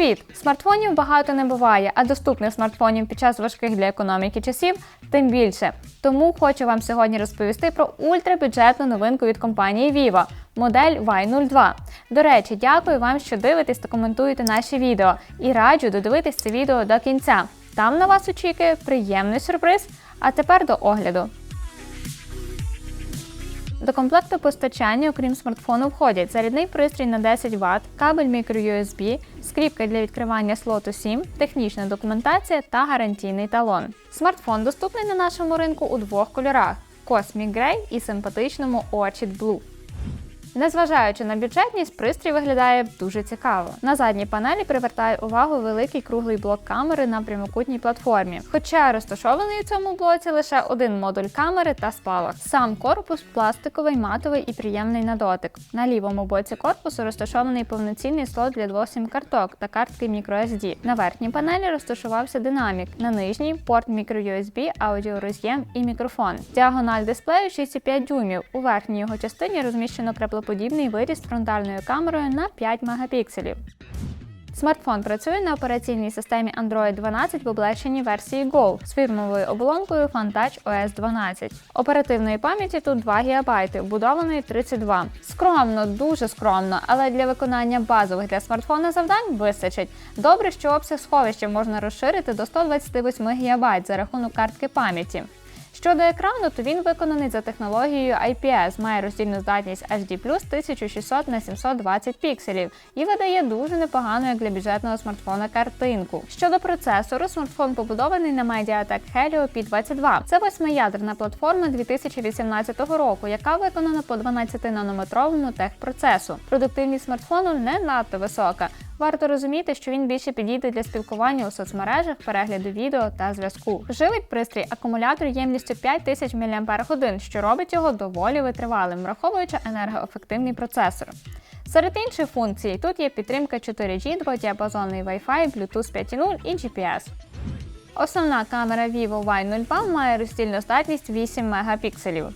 Привіт! Смартфонів багато не буває, а доступних смартфонів під час важких для економіки часів тим більше. Тому хочу вам сьогодні розповісти про ультрабюджетну новинку від компанії Vivo модель Y02. До речі, дякую вам, що дивитесь та коментуєте наші відео. І раджу додивитись це відео до кінця. Там на вас очікує приємний сюрприз. А тепер до огляду. До комплекту постачання, окрім смартфону, входять зарядний пристрій на 10 Вт, кабель microUSB, скріпка для відкривання слоту 7, технічна документація та гарантійний талон. Смартфон доступний на нашому ринку у двох кольорах: Cosmic Grey і симпатичному Orchid Blue. Незважаючи на бюджетність, пристрій виглядає дуже цікаво. На задній панелі привертає увагу великий круглий блок камери на прямокутній платформі. Хоча розташований у цьому блоці лише один модуль камери та спалах. Сам корпус пластиковий, матовий і приємний на дотик. На лівому боці корпусу розташований повноцінний слот для двох сім-карток та картки microSD. На верхній панелі розташувався динамік, на нижній порт microUSB, аудіороз'єм і мікрофон. Діагональ дисплею 6,5 дюймів. У верхній його частині розміщено креплоподібний виріз з фронтальною камерою на 5 мегапікселів. Смартфон працює на операційній системі Android 12 в облегченій версії Go з фірмовою оболонкою FunTouch OS 12. Оперативної пам'яті тут 2 ГБ, вбудованої 32. Скромно, дуже скромно, але для виконання базових для смартфона завдань вистачить. Добре, що обсяг сховища можна розширити до 128 ГБ за рахунок картки пам'яті. Щодо екрану, то він виконаний за технологією IPS, має роздільну здатність HD 1600 на 720 пікселів і видає дуже непогану як для бюджетного смартфона картинку. Щодо процесору, смартфон побудований на Mediatek Helio P22. Це восьмиядерна платформа 2018 року, яка виконана по 12-нанометровому техпроцесу. Продуктивність смартфону не надто висока. Варто розуміти, що він більше підійде для спілкування у соцмережах, перегляду відео та зв'язку. Живить пристрій акумулятор ємністю 5000 мАч, що робить його доволі витривалим, враховуючи енергоефективний процесор. Серед інших функцій тут є підтримка 4G, дводіапазонний Wi-Fi, Bluetooth 5.0 і GPS. Основна камера Vivo Y02 має роздільну здатність 8 мегапікселів.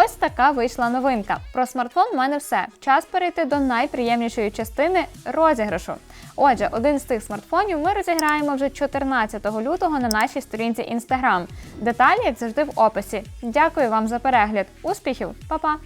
Ось така вийшла новинка. Про смартфон в мене все. Час перейти до найприємнішої частини розіграшу. Отже, один з тих смартфонів ми розіграємо вже 14 лютого на нашій сторінці Instagram. Деталі, як завжди, в описі. Дякую вам за перегляд. Успіхів, Па-па!